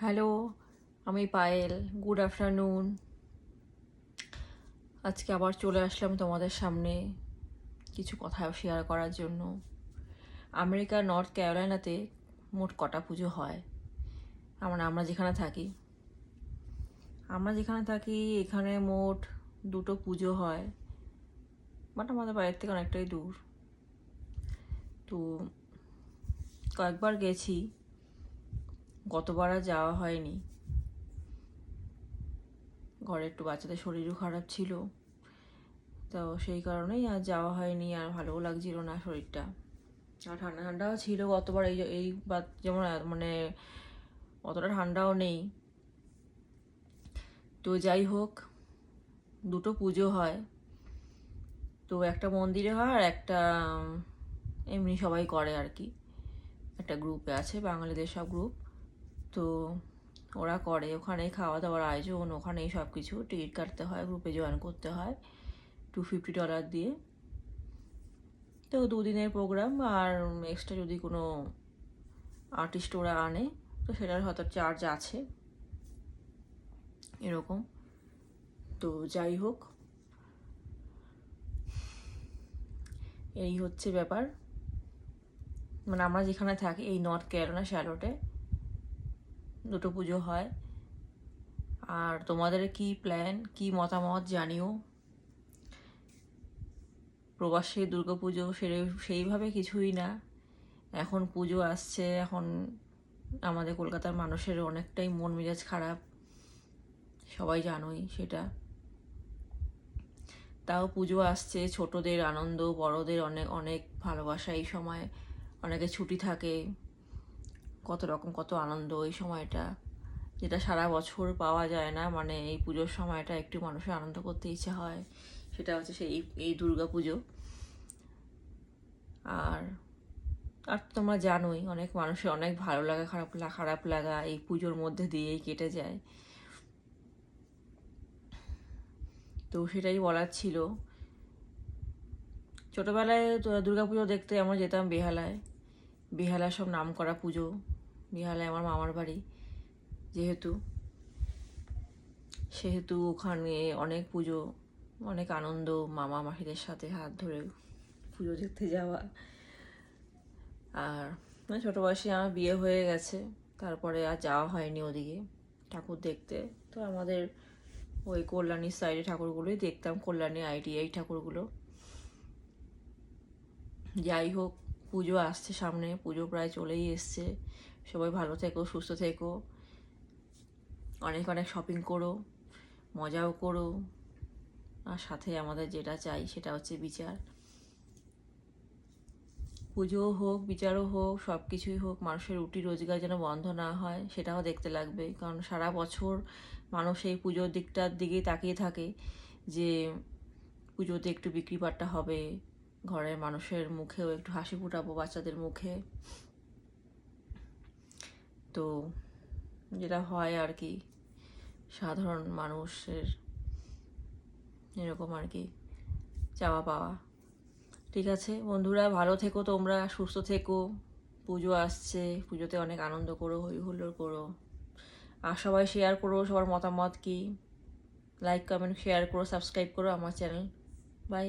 Hello, আমি Payel. Good afternoon. আজকে আবার চলে আসলাম তোমাদের সামনে কিছু কথা শেয়ার করার জন্য। আমেরিকার নর্থ ক্যারোলাইনাতে মোট কটা পুজো হয়? আমরা আমরা যেখানে থাকি। আমরা যেখানে থাকি, এখানে মোট দুটো পুজো হয়। বাট আমাদের বাড়ির থেকে অনেকটাই দূর। তো কয়েকবার গেছি। গতবার আর যাওয়া হয়নি। ঘরে একটু বাচ্চাদের শরীরও খারাপ ছিল। তো সেই কারণেই আর যাওয়া হয়নি, আর ভালোও লাগছিল না শরীরটা। আর ঠান্ডা ঠান্ডাও ছিল গতবার, এই এই যেমন মানে অতটা ঠান্ডাও নেই। তো যাই হোক, দুটো পুজো হয়। তো একটা মন্দিরে হয় আর একটা এমনি সবাই করে আর কি। একটা গ্রুপে আছে, বাঙালিদের সব গ্রুপ। তো ওরা করে। ওখানেই খাওয়া দাওয়ার আয়োজন, ওখানেই সব কিছু টিকিট কাটতে হয় গ্রুপে জয়েন করতে হয় টু ফিফটি ডলার দিয়ে। তো দুদিনের প্রোগ্রাম আর এক্সট্রা যদি কোনো আর্টিস্ট ওরা আনে, তো সেটার হয়তো চার্জ আছে। এরকম। তো যাই হোক। এই হচ্ছে ব্যাপার। মানে আমরা যেখানে থাকি, এই নর্থ ক্যারোনা শ্যালোটে দুটো পুজো হয়। আর তোমাদের কি প্ল্যান কি মতামত জানিও? প্রবাসী পুজো সেইভাবে কিছুই না। এখন পুজো আসছে, এখন আমাদের কলকাতার মানুষের অনেকটাই মন মেজাজ খারাপ। সবাই জানোই সেটা। তাও পুজো আসছে, ছোটদের আনন্দ, বড়দের অনেক অনেক ভালোবাসা এই সময়। অনেকে ছুটি থাকে। কত রকম, কত আনন্দ, এই সময়টা। যেটা সারা বছর পাওয়া যায় না মানে এই পুজোর সময়টা একটু মানুষের আনন্দ করতে ইচ্ছে হয়, সেটা হচ্ছে সেই এই দুর্গা পুজো। আর আর তোমরা জানোই, অনেক মানুষের অনেক ভালো লাগা, খারাপ খারাপ লাগা এই পুজোর মধ্যে দিয়েই কেটে যায়। তো সেটাই বলার ছিল। ছোটোবেলায় দুর্গা পুজো দেখতে আমরা যেতাম বেহালায়। বেহালা সব নাম করা পুজো। বিহালায় আমার মামার বাড়ি, যেহেতু, সেহেতু ওখানে অনেক পুজো, অনেক আনন্দ, মামা মাসিদের সাথে হাত ধরে পুজো দেখতে যাওয়া। আর মানে ছোটো বয়সে আমার বিয়ে হয়ে গেছে, তারপরে আর যাওয়া হয়নি ওদিকে ঠাকুর দেখতে। তো আমাদের ওই কল্যাণীর সাইডে ঠাকুরগুলোই দেখতাম, কল্যাণী আইটিআই ঠাকুরগুলো। যাই হোক পুজো আসছে সামনে, পুজো প্রায় চলেই এসছে। সবাই ভালো থেকো, সুস্থ থেকো। অনেক অনেক শপিং করো, মজাও করো। আর সাথে আমাদের যেটা চাই সেটা হচ্ছে বিচার। পুজোও হোক, বিচারও হোক সব কিছুই হোক, মানুষের রুটি রোজগার যেন বন্ধ না হয়, সেটাও দেখতে লাগবে। কারণ সারা বছর মানুষ এই পুজোর দিকটার দিকেই তাকিয়ে থাকে যে পুজোতে একটু বিক্রি পাট্টা হবে ঘরের মানুষের মুখেও একটু হাসি ফুটাবো বাচ্চাদের মুখে। তো যেটা হয় আর কি, সাধারণ মানুষের এরকম আর কি চাওয়া পাওয়া। ঠিক আছে বন্ধুরা, ভালো থেকো তোমরা, সুস্থ থেকো। পুজো আসছে, পুজোতে অনেক আনন্দ করো, হই হুল্লোড় করো। আর সবাই শেয়ার করো সবার মতামত কি। লাইক কমেন্ট শেয়ার করো সাবস্ক্রাইব করো আমার চ্যানেল বাই